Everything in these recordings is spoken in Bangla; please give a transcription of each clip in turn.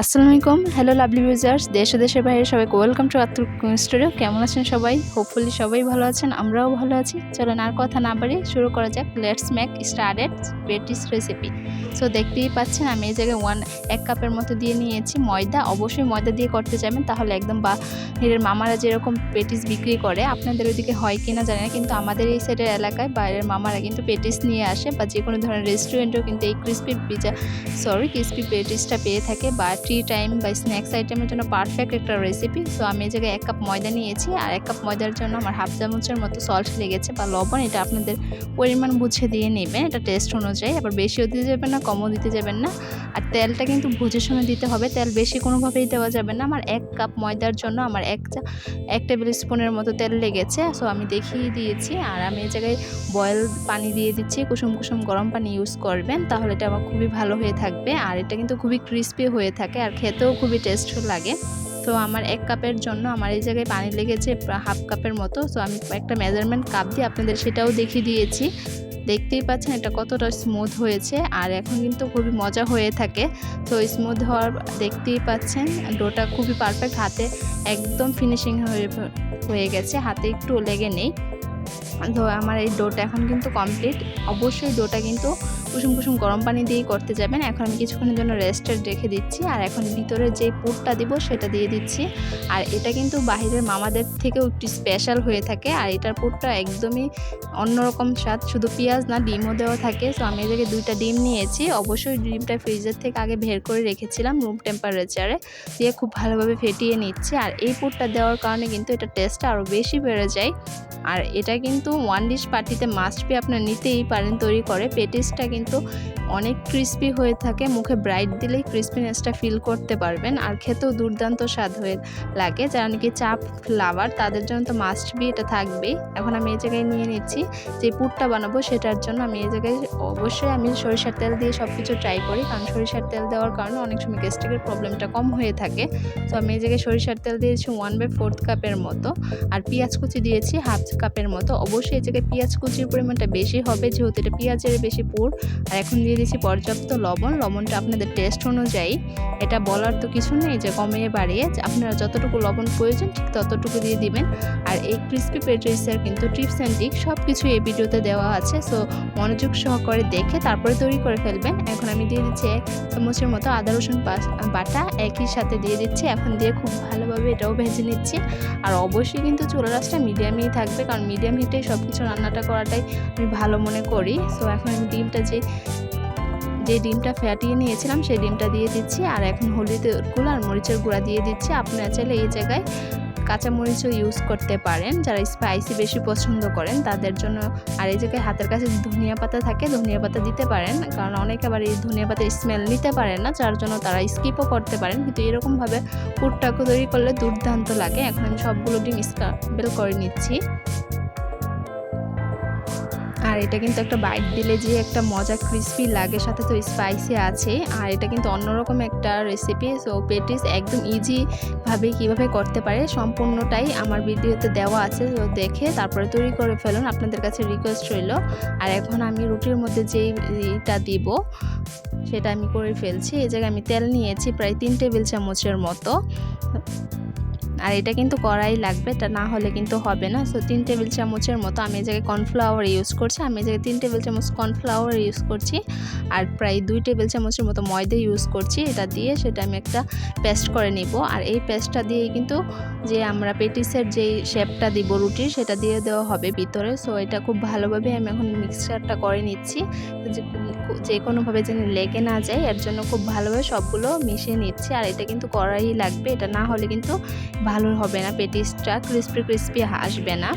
আসসালামু আলাইকুম। হ্যালো লাভলি ইউজার্স দেশ দেশের বাইরে সবাইকে ওয়েলকাম টু আত্মুর স্টুডিও কেমন আছেন সবাই? হোপফুলি সবাই ভালো আছেন, আমরাও ভালো আছি। চলেন আর কথা না বাড়িয়ে শুরু করা যাক। Let's make started patties recipe so দেখতেই পাচ্ছেন, আমি এই জায়গায় ওয়ান এক কাপের মতো দিয়ে নিয়েছি। ময়দা, অবশ্যই ময়দা দিয়ে করতে যাবেন, তাহলে একদম বাইরের মামারা যেরকম পেটিস বিক্রি করে, আপনাদের ওইদিকে হয় কি না জানি না, কিন্তু আমাদের এই সাইডের এলাকায় বাইরের মামারা কিন্তু পেটিস নিয়ে আসে, বা যে কোনো ধরনের রেস্টুরেন্টেও কিন্তু এই ক্রিস্পি পিজা সরি ক্রিস্পি পেটিসটা পেয়ে থাকে বা টি টাইম বা স্ন্যাক্স আইটেমের জন্য পারফেক্ট একটা রেসিপি সো আমি এই জায়গায় এক কাপ ময়দা নিয়েছি আর এক কাপ ময়দার জন্য আমার হাফ চামচের মতো সল্ট লেগেছে বা লবণ, এটা আপনাদের পরিমাণ বুঝে দিয়ে নেবেন। এটা টেস্ট অনুযায়ী, আবার বেশিও দিতে যাবেন না, কমও দিতে যাবেন না। আর তেলটা কিন্তু বুঝে শুনে দিতে হবে, তেল বেশি কোনোভাবেই দেওয়া যাবে না। আমার এক কাপ ময়দার জন্য আমার এক চা, এক টেবিল স্পুনের মতো তেল লেগেছে। সো আমি দেখিয়ে দিয়েছি আর আমি এই জায়গায় বয়েল পানি দিয়ে দিচ্ছি, কুসুম কুসুম গরম পানি ইউজ করবেন, তাহলে এটা আমার খুবই ভালো হয়ে থাকবে। আর এটা কিন্তু খুবই ক্রিস্পি হয়ে থাকে। আর খেতেও খুবই টেস্টফুল লাগে। তো আমার এক কাপের জন্য আমার এই জায়গায় পানি লেগেছে হাফ কাপের মতো। তো আমি একটা মেজারমেন্ট কাপ দিয়ে আপনাদের সেটাও দেখিয়ে দিয়েছি। দেখতেই পাচ্ছেন এটা কতটা স্মুথ হয়েছে আর এখন কিন্তু খুবই মজা হয়ে থাকে। তো স্মুথ হওয়ার দেখতেই পাচ্ছেন ডোটা খুবই পারফেক্ট হাতে একদম ফিনিশিং হয়ে হয়ে গেছে, হাতে একটু লেগে নেই। তো আমার এই ডোটা এখন কিন্তু কমপ্লিট অবশ্যই ডোটা কিন্তু কুসুম কুসুম গরম পানি দিয়েই করতে যাবেন। এখন আমি কিছুক্ষণের জন্য রেস্টে রেখে দিচ্ছি আর এখন ভিতরে যে পুরটা দিব সেটা দিয়ে দিচ্ছি। আর এটা কিন্তু বাহিরের মামাদের থেকেও একটু স্পেশাল হয়ে থাকে। আর এটার পুরটা একদমই অন্যরকম স্বাদ। শুধু পেঁয়াজ না, ডিমও দেওয়া থাকে। তো আমি এদিকে দুইটা ডিম নিয়েছি। অবশ্যই ডিমটা ফ্রিজের থেকে আগে বের করে রেখেছিলাম রুম টেম্পারেচারে দিয়ে খুব ভালোভাবে ফেটিয়ে নিচ্ছি। আর এই পুরটা দেওয়ার কারণে কিন্তু এটা টেস্টটা আরও বেশি বেড়ে যায়। আর এটা কিন্তু ওয়ান ডিশ পার্টিতে মাস্ট বি আপনার নিতেই পারেন, তৈরি করে। পেটিসটা কিন্তু অনেক ক্রিস্পি হয়ে থাকে, মুখে ব্রাইট দিলেই ক্রিস্পিনেসটা ফিল করতে পারবেন আর খেতেও দুর্দান্ত স্বাদ হয়ে লাগে। যারা নাকি চাপ লাভার তাদের জন্য তো মাস্ট বি এটা থাকবেই। এখন আমি এই জায়গায় নিয়ে নিচ্ছি, যে পুরটা বানাবো সেটার জন্য আমি এই জায়গায় অবশ্যই আমি সরিষার তেল দিয়ে সব কিছু ট্রাই করি, কারণ সরিষার তেল দেওয়ার কারণে অনেক সময় গ্যাস্ট্রিকের প্রবলেমটা কম হয়ে থাকে। তো আমি এই জায়গায় সরিষার তেল দিয়েছি ওয়ান বাই ফোর্থ কাপের মতো। আর পেঁয়াজ কুচি দিয়েছি হাফ কাপের মতো। অবশ্যই এই জায়গায় পেঁয়াজ কুচির পরিমাণটা বেশি হবে, যেহেতু এটা পেঁয়াজের বেশি পুর। আর এখন দিয়ে দিয়েছি পর্যাপ্ত লবণ। লবণটা আপনাদের টেস্ট অনুযায়ী। এটা বলার তো কিছু নেই যে কমিয়ে বাড়িয়ে। আপনারা যতটুকু লবণ প্রয়োজন ঠিক ততটুকু দিয়ে দিবেন। আর এই ক্রিস্পি পেট্রিসের কিন্তু টিপস অ্যান্ড টিক সব কিছু এই ভিডিওতে দেওয়া আছে। সো মনোযোগ সহকারে দেখে তারপরে তৈরি করে ফেলবেন। এখন আমি দিয়ে দিচ্ছি এক চামচের মতো আদা, রসুন বাটা একই সাথে দিয়ে দিচ্ছি। এখন দিয়ে খুব ভালোভাবে এটাও ভেজে নিচ্ছি। আর অবশ্যই কিন্তু চুলা রাসটা মিডিয়ামেই থাকবে। কারণ মিডিয়াম হিটে সব কিছু রান্নাটা করাটাই আমি ভালো মনে করি। সো এখন আমি ডিমটা যে যে ডিমটা ফ্যাটিয়ে নিয়েছিলাম, সেই ডিমটা দিয়ে দিচ্ছি। আর এখন হলুদের গুঁড়ো আর মরিচের গুঁড়া দিয়ে দিচ্ছি। আপনারা চাইলে এই জায়গায় কাঁচামরিচও ইউজ করতে পারেন। যারা স্পাইসি বেশি পছন্দ করেন, তাদের জন্য আর এই জায়গায় হাতের কাছে ধনিয়া পাতা থাকে, ধনিয়া পাতা দিতে পারেন। কারণ অনেকে আবার এই ধনিয়া পাতার স্মেল নিতে পারেন না, যার জন্য তারা স্কিপও করতে পারেন। কিন্তু এরকমভাবে পুরটাকে তৈরি করলে দুর্দান্ত লাগে। এখন আমি সবগুলো ডিম স্কাবেল করে নিচ্ছি। আর এটা কিন্তু একটা বাইট দিলে যে একটা মজা ক্রিসপি লাগে, সাথে তো স্পাইসি আছে। আর এটা কিন্তু অন্যরকম একটা রেসিপি সো পেটিস একদম ইজিভাবে কীভাবে করতে পারে, সম্পূর্ণটাই আমার ভিডিওতে দেওয়া আছে, তো দেখে তারপরে তৈরি করে ফেলুন, আপনাদের কাছে রিকোয়েস্ট রইল। আর এখন আমি রুটির মধ্যে যেই যেইটা দিব, সেটা আমি করে ফেলছি। এই জায়গায় আমি তেল নিয়েছি, প্রায় তিন টেবিল চামচের মতো। আর এটা কিন্তু কড়াই লাগবে এটা না হলে কিন্তু হবে না। সো তিন টেবিল চামচের মতো আমি এই জায়গায় কর্নফ্লাওয়ার ইউজ করছি। আমি এই জায়গায় তিন টেবিল চামচ কর্নফ্লাওয়ার ইউজ করছি। আর প্রায় দুই টেবিল চামচের মতো ময়দা ইউজ করছি। এটা দিয়ে সেটা আমি একটা পেস্ট করে নিব। আর এই পেস্টটা দিয়েই কিন্তু যে আমরা পেটিসের যেই শেপটা দিব রুটির, সেটা দিয়ে দেওয়া হবে ভিতরে। সো এটা খুব ভালোভাবে আমি এখন মিক্সচারটা করে নিচ্ছি। যে কোনোভাবে যেন লেগে না যায়, এর জন্য খুব ভালোভাবে সবগুলো মিশিয়ে নিচ্ছি। আর এটা কিন্তু কড়াই লাগবে। এটা না হলে কিন্তু ভালো হবে না পেটিসটা ক্রিস্পি ক্রিস্পি আসবে না।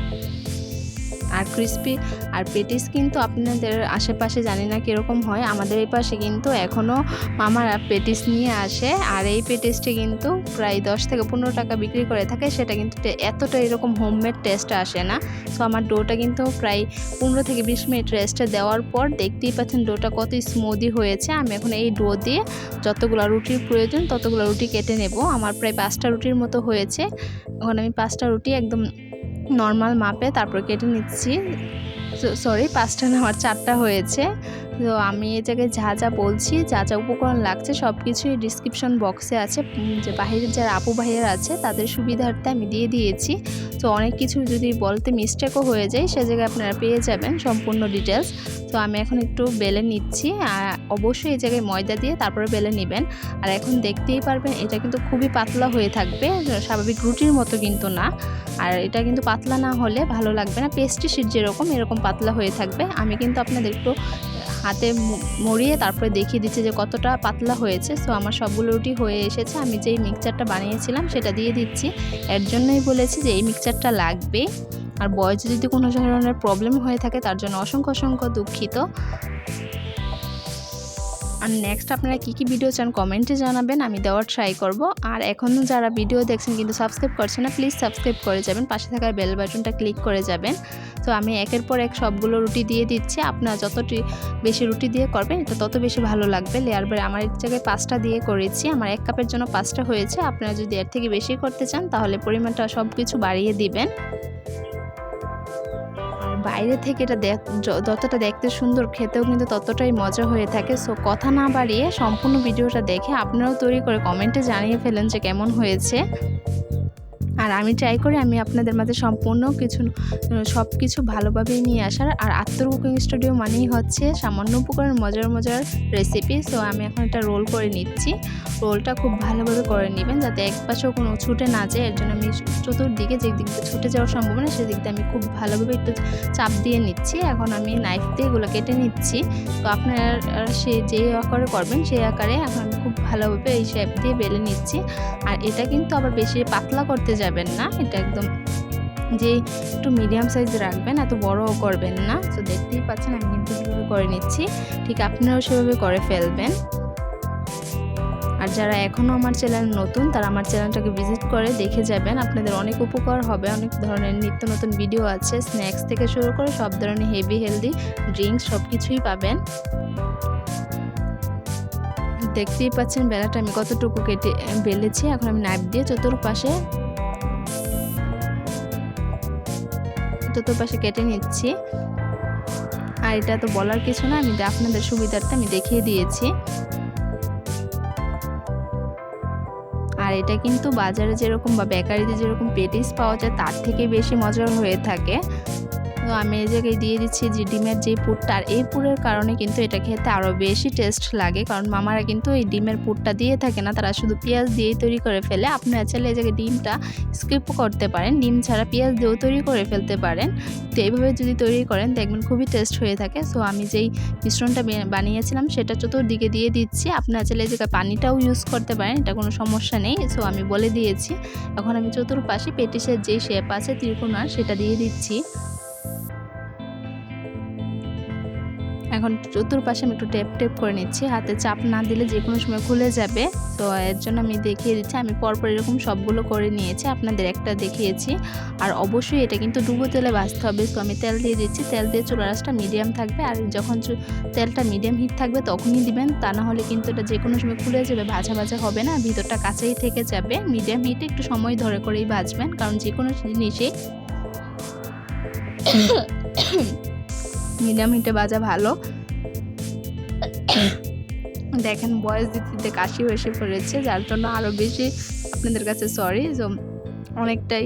আর ক্রিস্পি আর পেটিস কিন্তু আপনাদের আশেপাশে জানি না কীরকম হয়। আমাদের এই পাশে কিন্তু এখনও মামারা পেটিস নিয়ে আসে। আর এই পেটিসটি কিন্তু প্রায় দশ থেকে পনেরো টাকা বিক্রি করে থাকে। সেটা কিন্তু এতটা এরকম হোমমেড টেস্ট আসে না। তো আমার ডোটা কিন্তু প্রায় পনেরো থেকে বিশ মিনিট রেস্টে দেওয়ার পর দেখতেই পাচ্ছেন ডোটা কত স্মুদি হয়েছে। আমি এখন এই ডো দিয়ে যতগুলো রুটির প্রয়োজন ততগুলো রুটি কেটে নেব। আমার প্রায় পাঁচটা রুটির মতো হয়েছে। এখন আমি পাঁচটা রুটি একদম নর্মাল মাপে তারপর কেটে নিচ্ছি। সরি পাঁচটা না আমার চারটা হয়েছে। তো আমি এই জায়গায় যা যা বলছি, যা যা উপকরণ লাগছে সব কিছুই ডিসক্রিপশন বক্সে আছে। যে বাহিরের যারা আপু ভাইয়ের আছে, তাদের সুবিধার্থে আমি দিয়ে দিয়েছি। তো অনেক কিছু যদি বলতে মিস্টেকও হয়ে যায়, সে জায়গায় আপনারা পেয়ে যাবেন সম্পূর্ণ ডিটেলস তো আমি এখন একটু বেলে নিচ্ছি। আর অবশ্যই এই জায়গায় ময়দা দিয়ে তারপরে বেলে নেবেন। আর এখন দেখতেই পারবেন, এটা কিন্তু খুবই পাতলা হয়ে থাকবে। স্বাভাবিক রুটির মতো কিন্তু না। আর এটা কিন্তু পাতলা না হলে ভালো লাগবে না। পেস্ট্রি শিট যেরকম, এরকম পাতলা হয়ে থাকবে। আমি কিন্তু আপনাদের একটু হাতে মরিয়ে তারপরে দেখিয়ে দিচ্ছি যে কতটা পাতলা হয়েছে। সো আমার সবগুলো রুটি হয়ে এসেছে। আমি যেই মিক্সচারটা বানিয়েছিলাম, সেটা দিয়ে দিচ্ছি। এর জন্যই বলেছি যে, এই মিক্সচারটা লাগবে। আর বয়সে যদি কোনো ধরনের প্রবলেম হয়ে থাকে, তার জন্য অসংখ্য অসংখ্য দুঃখিত। আর নেক্সট আপনারা কী কী ভিডিও চান কমেন্টে জানাবেন। আমি দেওয়ার ট্রাই করব। আর এখনও যারা ভিডিও দেখছেন, কিন্তু সাবস্ক্রাইব করছে না প্লিজ সাবস্ক্রাইব করে যাবেন। পাশে থাকা বেল বাটনটা ক্লিক করে যাবেন। তো আমি একের পর এক সবগুলো রুটি দিয়ে দিচ্ছি। আপনারা যতটি বেশি রুটি দিয়ে করবেন, এটা তত বেশি ভালো লাগবে। লেয়ার বারে আমার এক জায়গায় পাঁচটা দিয়ে করেছি। আমার এক কাপের জন্য পাঁচটা হয়েছে। আপনারা যদি এর থেকে বেশি করতে চান, তাহলে পরিমাণটা সব কিছু বাড়িয়ে দিবেন। বাইরে থেকে এটা যতটা দেখতে সুন্দর, খেতেও কিন্তু ততটাই মজা হয়ে থাকে। সো কথা না বাড়িয়ে সম্পূর্ণ ভিডিওটা দেখে আপনারাও তৈরি করে কমেন্টে জানিয়ে ফেলেন যে কেমন হয়েছে। আর আমি ট্রাই করি আমি আপনাদের মাঝে সম্পূর্ণ কিছু সব কিছু ভালোভাবেই নিয়ে আসার। আর আত্মর কুকিং স্টুডিও মানেই হচ্ছে সামান্য উপকরণ মজার মজার রেসিপি সো আমি এখন এটা রোল করে নিচ্ছি। রোলটা খুব ভালোভাবে করে নেবেন যাতে এক পাশেও কোনো ছুটে না যায়। এর জন্য আমি চতুর্দিকে যে দিক ছুটে যাওয়ার সম্ভাবনা, সেদিক দিয়ে আমি খুব ভালোভাবে একটু চাপ দিয়ে নিচ্ছি। এখন আমি নাইফ দিয়ে এগুলো কেটে নিচ্ছি। তো আপনার সে যে আকারে করবেন, সেই আকারে এখন আমি খুব ভালোভাবে এই শেপ দিয়ে বেলে নিচ্ছি। আর এটা কিন্তু আবার বেশি পাতলা করতে যাবেন না। এটা একদম যে একটু মিডিয়াম সাইজ রাখবেন, এত বড়ও করবেন না। তো দেখতেই পাচ্ছেন, আমি কিন্তু কীভাবে করে নিচ্ছি। ঠিক আপনারাও সেভাবে করে ফেলবেন। আর যারা এখনও আমার চ্যানেল নতুন, তারা আমার চ্যানেলটাকে ভিজিট করে দেখে যাবেন। আপনাদের অনেক উপকার হবে, অনেক ধরনের নিত্য নতুন ভিডিও আছে স্ন্যাক্স থেকে শুরু করে সব ধরনের হেভি হেলদি ড্রিঙ্কস সব কিছুই পাবেন। দেখতেই পাচ্ছেন, বেলাটা আমি কতটুকু কেটে, বেলেছি। এখন আমি নাইফ দিয়ে চতুর্পাশে চতুর্পাশে কেটে নিচ্ছি। আর এটা তো বলার কিছু না, আমি আপনাদের সুবিধার্থে আমি দেখিয়ে দিয়েছি। আর এটা কিন্তু বাজারে যেরকম বা বেকারিতে যেরকম পেটিস পাওয়া যায়, তার থেকে বেশি মজার হয়ে থাকে। তো আমি এই জায়গায় দিয়ে দিচ্ছি যে ডিমের যে পুরটা, আর এই পুরের কারণে কিন্তু এটা খেতে আরও বেশি টেস্ট লাগে। কারণ মামারা কিন্তু এই ডিমের পুরটা দিয়ে থাকে না, তারা শুধু পেঁয়াজ দিয়েই তৈরি করে ফেলে। আপনারা চাইলে এই জায়গায় ডিমটা স্কিপ করতে পারেন। ডিম ছাড়া পেঁয়াজ দিয়েও তৈরি করে ফেলতে পারেন। তো এইভাবে যদি তৈরি করেন, দেখবেন খুবই টেস্ট হয়ে থাকে। সো আমি যেই মিশ্রণটা বানিয়েছিলাম, সেটা চতুর্দিকে দিয়ে দিচ্ছি। আপনারা চাইলে এই জায়গায় পানিটাও ইউজ করতে পারেন, এটা কোনো সমস্যা নেই। সো আমি বলে দিয়েছি। এখন আমি চতুর্পাশে পেটিসের যেই শেপ আছে, ত্রিকোণার, সেটা দিয়ে দিচ্ছি। এখন চতুর্পাশে আমি একটু টেপ টেপ করে নিচ্ছি হাতে চাপ না দিলে যে কোনো সময় খুলে যাবে তো এর জন্য আমি দেখিয়ে দিচ্ছি আমি পরপর এরকম সবগুলো করে নিয়েছি আপনাদের একটা দেখিয়েছি আর অবশ্যই এটা কিন্তু ডুবো তেলে ভাজতে হবে তো আমি তেল দিয়ে দিচ্ছি তেল দিয়ে চুলা রাসটা মিডিয়াম থাকবে আর যখন চু- তেলটা মিডিয়াম হিট থাকবে তখনই দিবেন তা না হলে কিন্তু এটা যে কোনো সময় খুলে যাবে ভাজা ভাজা হবে না ভিতরটা কাঁচাই থেকে যাবে মিডিয়াম হিটে একটু সময় ধরে করেই ভাজবেন কারণ যে কোনো জিনিসে মিডিয়াম হিটে বাজা ভালো। দেখেন, বয়স দিতে দিতে হয়ে এসে পড়েছে, যার জন্য আরও বেশি আপনাদের কাছে সরি অনেকটাই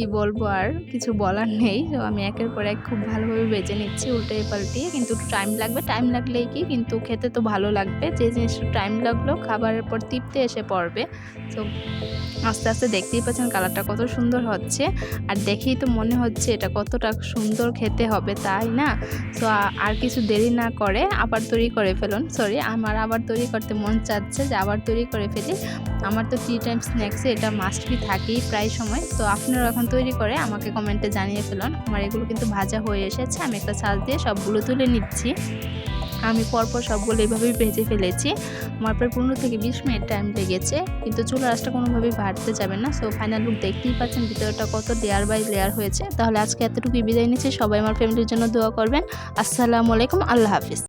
কি বলব আর কিছু বলার নেই। তো আমি একের পর এক খুব ভালোভাবে বেজে নিচ্ছি উল্টে পাল্টিয়ে কিন্তু টাইম লাগবে টাইম লাগলেই কি? কিন্তু খেতে তো ভালো লাগবে। যে জিনিসটা টাইম লাগল, খাবারের পর তৃপ্তি এসে পড়বে। তো আস্তে আস্তে দেখতেই পাচ্ছেন কালারটা কত সুন্দর হচ্ছে। আর দেখেই তো মনে হচ্ছে এটা কতটা সুন্দর খেতে হবে, তাই না? তো আর কিছু দেরি না করে আবার তৈরি করে ফেলুন। সরি আমার আবার তৈরি করতে মন চাচ্ছে যে আবার তৈরি করে ফেলি। আমার তো টি টাইম স্ন্যাক্সে এটা মাস্ট বি থাকেই প্রায় সময়। তো আপনারা এখন তৈরি করে আমাকে কমেন্টে জানিয়ে ফেলুন। আমার এগুলো কিন্তু ভাজা হয়ে এসেছে। আমি একটা ছাল দিয়ে সবগুলো তুলে নিচ্ছি। আমি পরপর সবগুলো এইভাবেই ভেজে ফেলেছি। আমার প্রায় পনেরো থেকে বিশ মিনিট টাইম লেগেছে। কিন্তু চুলা রাসটা কোনোভাবেই ভাজতে যাবে না। সো ফাইনাল লুক দেখতেই পাচ্ছেন ভিতরটা কত লেয়ার বাই লেয়ার হয়েছে। তাহলে আজকে এতটুকুই বিদায় নিচ্ছি। সবাই আমার ফ্যামিলির জন্য দোয়া করবেন। আসসালামু আলাইকুম। আল্লাহ হাফিজ।